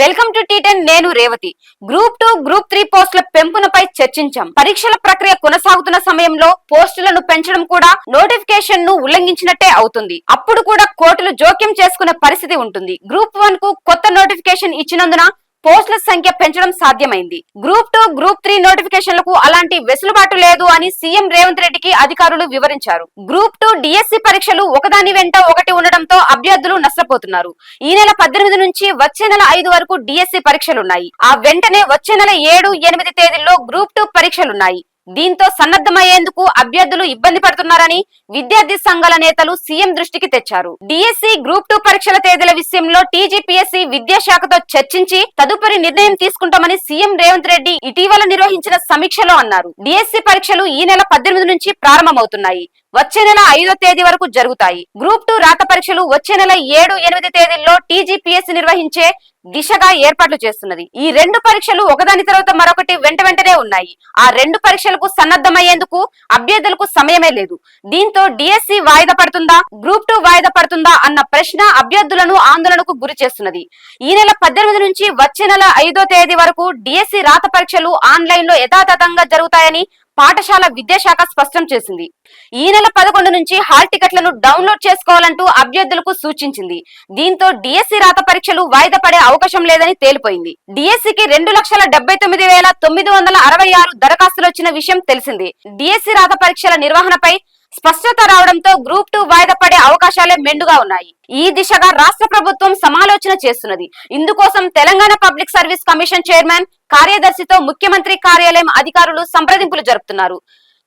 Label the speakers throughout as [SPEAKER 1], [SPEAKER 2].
[SPEAKER 1] Welcome to T10 నేను Revathi. Group two group three పోస్టుల పెంపునపై చర్చించాం. పరీక్షల ప్రక్రియ కొనసాగుతున్న సమయంలో పోస్టులను పెంచడం కూడా నోటిఫికేషన్ను ఉల్లంఘించినట్టే అవుతుంది. అప్పుడు కూడా కోర్టులు జోక్యం చేసుకునే పరిస్థితి ఉంటుంది. గ్రూప్ వన్కు కొత్త నోటిఫికేషన్ ఇచ్చినందున పోస్టుల సంఖ్య పెంచడం సాధ్యమైంది. గ్రూప్ టూ గ్రూప్ త్రీ నోటిఫికేషన్లకు అలాంటి వెసులుబాటు లేదు అని సీఎం రేవంత్ రెడ్డికి అధికారులు వివరించారు. గ్రూప్ టూ డిఎస్సి పరీక్షలు ఒకదాని వెంట ఒకటి ఉండడంతో అభ్యర్థులు నష్టపోతున్నారు. ఈ నెల పద్దెనిమిది నుంచి వచ్చే నెల ఐదు వరకు డిఎస్సి పరీక్షలున్నాయి. ఆ వెంటనే వచ్చే నెల ఏడు ఎనిమిది తేదీల్లో గ్రూప్ టూ పరీక్షలున్నాయి. దీంతో సన్నద్ధమయ్యేందుకు అభ్యర్థులు ఇబ్బంది పడుతున్నారని విద్యార్థి సంఘాల నేతలు సీఎం దృష్టికి తెచ్చారు. డిఎస్సి గ్రూప్ టూ పరీక్షల తేదీల విషయంలో టీజీపీఎస్సీ విద్యాశాఖతో చర్చించి తదుపరి నిర్ణయం తీసుకుంటామని సీఎం రేవంత్ రెడ్డి ఇటీవల నిర్వహించిన సమీక్షలో అన్నారు. డిఎస్సి పరీక్షలు ఈ నెల పద్దెనిమిది నుంచి ప్రారంభమవుతున్నాయి. వచ్చే నెల ఐదో తేదీ వరకు జరుగుతాయి. గ్రూప్ టూ రాత పరీక్షలు వచ్చే నెల ఏడు ఎనిమిది తేదీల్లో టీజీపీఎస్ నిర్వహించే దిశగా ఏర్పాట్లు చేస్తున్నది. ఈ రెండు పరీక్షలు ఒకదాని తర్వాత మరొకటి వెంట వెంటనే ఉన్నాయి. ఆ రెండు పరీక్షలకు సన్నద్ధమయ్యేందుకు అభ్యర్థులకు సమయమే లేదు. దీంతో డిఎస్సి వాయిదా పడుతుందా గ్రూప్ టూ వాయిదా పడుతుందా అన్న ప్రశ్న అభ్యర్థులను ఆందోళనకు గురి చేస్తున్నది. ఈ నెల పద్దెనిమిది నుంచి వచ్చే నెల ఐదో తేదీ వరకు డిఎస్సి రాత పరీక్షలు ఆన్లైన్లో యథాతథంగా జరుగుతాయని పాఠశాల విద్యాశాఖ స్పష్టం చేసింది. ఈ నెల పదకొండు నుంచి హాల్ టికెట్లను డౌన్లోడ్ చేసుకోవాలంటూ అభ్యర్థులకు సూచించింది. దీంతో డిఎస్సి రాత పరీక్షలు వాయిదా పడే అవకాశం లేదని తేలిపోయింది. డిఎస్సికి రెండు లక్షల డెబ్బై తొమ్మిది వేల తొమ్మిది వందల అరవై ఆరు దరఖాస్తులు వచ్చిన విషయం తెలిసింది. డిఎస్సి రాత పరీక్షల నిర్వహణపై స్పష్టత రావడంతో గ్రూప్ టూ అవకాశాలే మెండుగా ఉన్నాయి. ఈ దిశగా రాష్ట్ర ప్రభుత్వం సమాలోచన చేస్తున్నది. ఇందుకోసం Telangana public service commission chairman కార్యదర్శితో ముఖ్యమంత్రి కార్యాలయం అధికారులు సంప్రదింపులు జరుపుతున్నారు.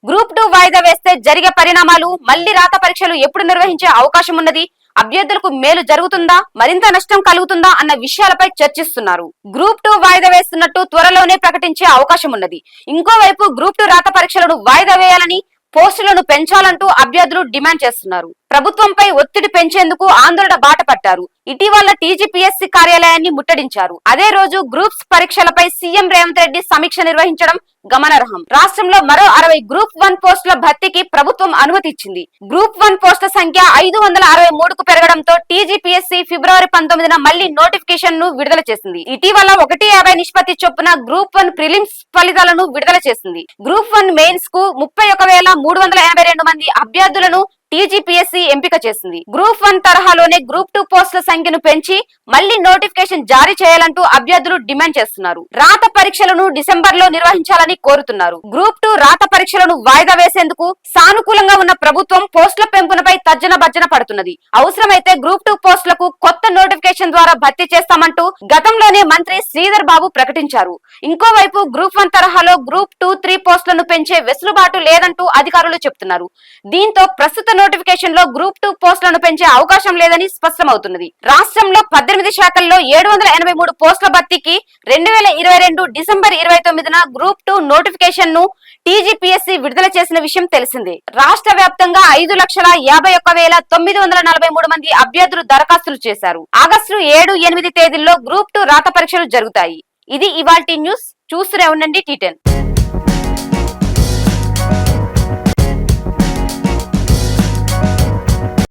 [SPEAKER 1] గ్రూప్ టూ వాయిదా వేస్తే జరిగే పరిణామాలు మళ్ళీ రాత పరీక్షలు ఎప్పుడు నిర్వహించే అవకాశం ఉన్నది? అభ్యర్థులకు మేలు జరుగుతుందా? మరింత నష్టం కలుగుతుందా? అన్న విషయాలపై చర్చిస్తున్నారు. గ్రూప్ టూ వాయిదా వేస్తున్నట్టు త్వరలోనే ప్రకటించే అవకాశం ఉన్నది. ఇంకోవైపు గ్రూప్ టూ రాత పరీక్షలను వాయిదా వేయాలని పోస్టులను పెంచాలంటూ అభ్యర్థులు డిమాండ్ చేస్తున్నారు. ప్రభుత్వంపై ఒత్తిడి పెంచేందుకు ఆందోళన బాట పట్టారు. ఇటీవల టీజీపీఎస్సీ కార్యాలయాన్ని ముట్టడించారు. అదే రోజు గ్రూప్స్ పరీక్షలపై సీఎం రేవంత్ రెడ్డి సమీక్ష నిర్వహించడం గమనార్హం. రాష్ట్రంలో మరో అరవై గ్రూప్ వన్ పోస్టుల భర్తీకి ప్రభుత్వం అనుమతి ఇచ్చింది గ్రూప్ వన్ పోస్టుల సంఖ్య ఐదు వందల అరవై మూడుకు పెరగడంతో టీజీపీఎస్సీ ఫిబ్రవరి పంతొమ్మిదిన మళ్ళీ నోటిఫికేషన్ను విడుదల చేసింది. ఇటీవల ఒకటి యాభై నిష్పత్తి చొప్పున గ్రూప్ వన్ ప్రిలిమ్స్ ఫలితాలను విడుదల చేసింది. గ్రూప్ వన్ మెయిన్స్కు ముప్పై ఒక వేల మూడు వందల ఎనభై రెండు మంది అభ్యర్థులను టీజీపీఎస్సీ ఎంపిక చేసింది. గ్రూప్ వన్ తరహాలోనే గ్రూప్ టూ పోస్టుల సంఖ్యను పెంచి మళ్ళీ నోటిఫికేషన్ జారీ చేయాలంటూ అభ్యర్థులు డిమాండ్ చేస్తున్నారు. రాత పరీక్షలను డిసెంబర్లో నిర్వహించాలని కోరుతున్నారు. గ్రూప్ టూ రాత పరీక్షలను వాయిదా వేసేందుకు సానుకూలంగా ఉన్న ప్రభుత్వం పోస్టుల పెంపునపై తర్జన భర్జన పడుతున్నది. అవసరమైతే గ్రూప్ టూ పోస్టులకు కొత్త నోటిఫికేషన్ ద్వారా భర్తీ చేస్తామంటూ గతంలోనే మంత్రి శ్రీధర్ బాబు ప్రకటించారు. ఇంకోవైపు గ్రూప్ వన్ తరహాలో గ్రూప్ టూ త్రీ పోస్టులను పెంచే వెసులుబాటు లేదంటూ అధికారులు చెబుతున్నారు దీంతో ప్రస్తుత నోటిఫికేషన్లో గ్రూప్ టూ పోస్టులను పెంచే అవకాశం లేదని స్పష్టమవుతున్నది. రాష్ట్రంలో పద్దెనిమిది శాఖల్లో ఏడు వందల ఎనభై మూడు పోస్టుల భర్తీకి రెండు వేల ఇరవై రెండు డిసెంబర్ ఇరవై తొమ్మిదిన గ్రూప్ టూ నోటిఫికేషన్ను టీజీపీఎస్సీ విడుదల చేసిన విషయం తెలిసిందే. రాష్ట్ర వ్యాప్తంగా ఐదు లక్షల యాభై ఒక్క వేల తొమ్మిది వందల నలభై మూడు మంది అభ్యర్థులు దరఖాస్తులు చేశారు. ఆగస్టు ఏడు ఎనిమిది తేదీల్లో గ్రూప్ టూ రాత పరీక్షలు జరుగుతాయి. ఇది ఇవాల్టి న్యూస్. చూస్తూనే ఉండండి టీటెన్